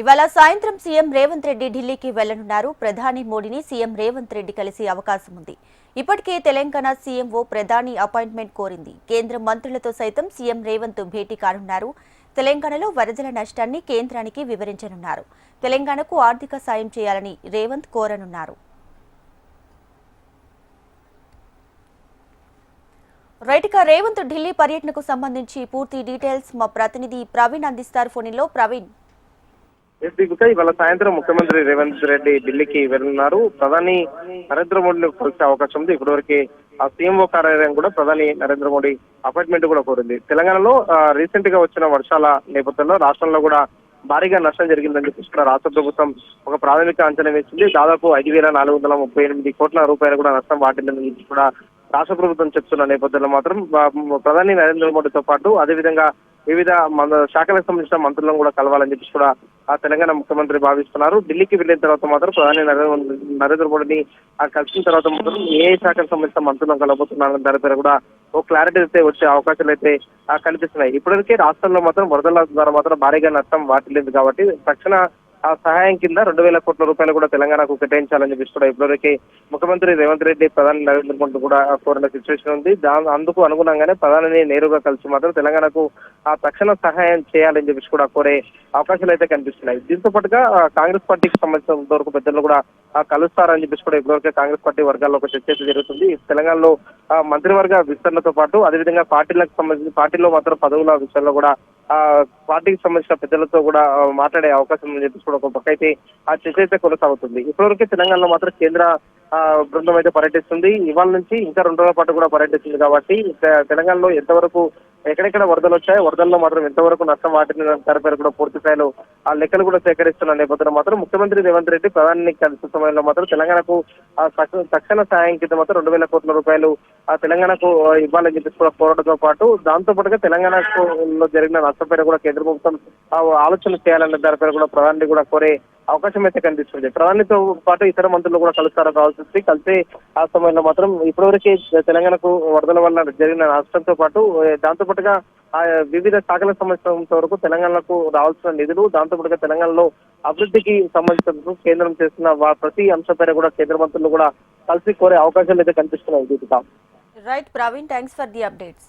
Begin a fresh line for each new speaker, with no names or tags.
ఇవాళ సాయంత్రం సీఎం రేవంత్ రెడ్డి ఢిల్లీకి వెళ్ళనున్నారు. ప్రధాని మోడీని సీఎం రేవంత్ రెడ్డి కలిసి అవకాశం ఉంది. ఇప్పటికే తెలంగాణ సీఎంఓ ప్రధాని అపాయింట్మెంట్ కోరింది. కేంద్ర మంత్రులతో సైతం సీఎం రేవంత్ భేటీ కానున్నారు. తెలంగాణలో వరదల నష్టాన్ని కేంద్రానికి వివరించనున్నారు. తెలంగాణకు ఆర్థిక సాయం చేయాలని రేవంత్ కోరనున్నారు. రైట్ రేవంత్ ఢిల్లీ పర్యటనకు సంబంధించి పూర్తి డీటెయిల్స్ మా ప్రతినిధి ప్రవీణ్ అందిస్తారు ఫోన్లో. ప్రవీణ్.
దీపిక ఇవాళ సాయంత్రం ముఖ్యమంత్రి రేవంత్ రెడ్డి ఢిల్లీకి వెళ్తున్నారు ప్రధాని నరేంద్ర మోడీని కలిసే అవకాశం ఉంది. ఇప్పటివరకు ఆ సీఎంఓ కార్యాలయం కూడా ప్రధాని నరేంద్ర మోడీ అపాయింట్మెంట్ కూడా కోరింది. తెలంగాణలో రీసెంట్గా వచ్చిన వర్షాల నేపథ్యంలో రాష్ట్రంలో కూడా భారీగా నష్టం జరిగిందని చెప్పేసి కూడా రాష్ట్ర ప్రభుత్వం ఒక ప్రాథమిక అంచనా వేసింది. దాదాపు ఐదు వేల నాలుగు వందల ముప్పై ఎనిమిది కోట్ల రూపాయలు కూడా నష్టం వాటిల్లని కూడా రాష్ట్ర ప్రభుత్వం చెప్తున్న నేపథ్యంలో మాత్రం ప్రధాని నరేంద్ర మోడీతో పాటు అదేవిధంగా వివిధ శాఖలకు సంబంధించిన మంత్రులను కూడా కలవాలని చెప్పేసి కూడా ఆ తెలంగాణ ముఖ్యమంత్రి భావిస్తున్నారు. ఢిల్లీకి వెళ్ళిన తర్వాత మాత్రం ప్రధాని నరేంద్ర నరేంద్ర మోడీని ఆ కలిసిన తర్వాత మాత్రం ఏ శాఖకు సంబంధించిన మంత్రులను కలబోతున్నారని దాని పేరు కూడా ఓ క్లారిటీ అయితే వచ్చే అవకాశాలు అయితే ఆ, కనిపిస్తున్నాయి. ఇప్పటికే రాష్ట్రంలో మాత్రం వరదల ద్వారా మాత్రం భారీగా నష్టం వాటిల్లింది కాబట్టి తక్షణ ఆ సహాయం కింద రెండు వేల కోట్ల రూపాయలు కూడా తెలంగాణకు కేటాయించాలని చెప్పేసి కూడా ఇప్పటివరకు ముఖ్యమంత్రి రేవంత్ రెడ్డి ప్రధాని నరేంద్ర మోడీ కూడా కోరిన సిచ్యువేషన్ ఉంది. అందుకు అనుగుణంగానే ప్రధానిని నేరుగా కలిసి మాత్రం తెలంగాణకు ఆ తక్షణ సహాయం చేయాలని చెప్పేసి కూడా కోరే అవకాశాలు అయితే కనిపిస్తున్నాయి. దీంతో పాటుగా కాంగ్రెస్ పార్టీకి సంబంధించిన వరకు పెద్దలు కూడా కలుస్తారని చెప్పేసి కూడా ఇప్పటివరకే కాంగ్రెస్ పార్టీ వర్గాల్లో ఒక చర్చ అయితే జరుగుతుంది. తెలంగాణలో ఆ, మంత్రివర్గ విస్తరణతో పాటు అదేవిధంగా పార్టీలకు సంబంధించి పార్టీలో మాత్రం పదవుల విషయంలో కూడా ఆ పార్టీకి సంబంధించిన పెద్దలతో కూడా మాట్లాడే అవకాశం ఉందని చెప్పేసి కూడా ఒక పక్క అయితే ఆ చర్చ అయితే కొనసాగుతుంది. ఇప్పటివరకే తెలంగాణలో మాత్రం కేంద్ర బృందం అయితే పర్యటిస్తుంది. ఇవాళ నుంచి ఇంకా రెండు రోజుల పాటు కూడా పర్యటిస్తుంది కాబట్టి తెలంగాణలో ఎంతవరకు ఎక్కడెక్కడ వరదలు వచ్చాయో వరదల్లో మాత్రం ఎంతవరకు నష్టం వాటిని దాని పేరు కూడా పూర్తి స్థాయిలో ఆ లెక్కలు కూడా సేకరిస్తున్న నేపథ్యంలో మాత్రం ముఖ్యమంత్రి రేవంత్ రెడ్డి ప్రధాని కలిసిన సమయంలో మాత్రం తెలంగాణకు ఆ తక్ష- తక్షణ సాయం కింద మాత్రం రెండు వేల కోట్ల రూపాయలు ఆ తెలంగాణకు ఇవ్వాలని చెప్పేసి కూడా కోరడంతో పాటు దాంతో పాటుగా తెలంగాణకు లో జరిగిన నష్టపైన కూడా కేంద్ర ప్రభుత్వం ఆ, ఆలోచన చేయాలనే దానిపైన కూడా ప్రధాని కూడా కోరే అవకాశం అయితే కనిపిస్తుంది. ప్రధానితో పాటు ఇతర మంత్రులు కూడా కలుస్తారో కావాల్సి వస్తుంది కలిసే ఆ సమయంలో మాత్రం ఇప్పటివరకే తెలంగాణకు వరదల వల్ల జరిగిన నష్టంతో పాటు దాంతో పాటుగా ఆ వివిధ శాఖలకు సంబంధించినంత వరకు తెలంగాణకు రావాల్సిన నిధులు దాంతో పాటుగా తెలంగాణలో అభివృద్ధికి సంబంధించిన కేంద్రం చేస్తున్న వా- ప్రతి పేరు కూడా కేంద్ర మంత్రులు కూడా కలిసి కోరే అవకాశాలు అయితే కనిపిస్తున్నాయి Deepika.
Right Praveen thanks for the updates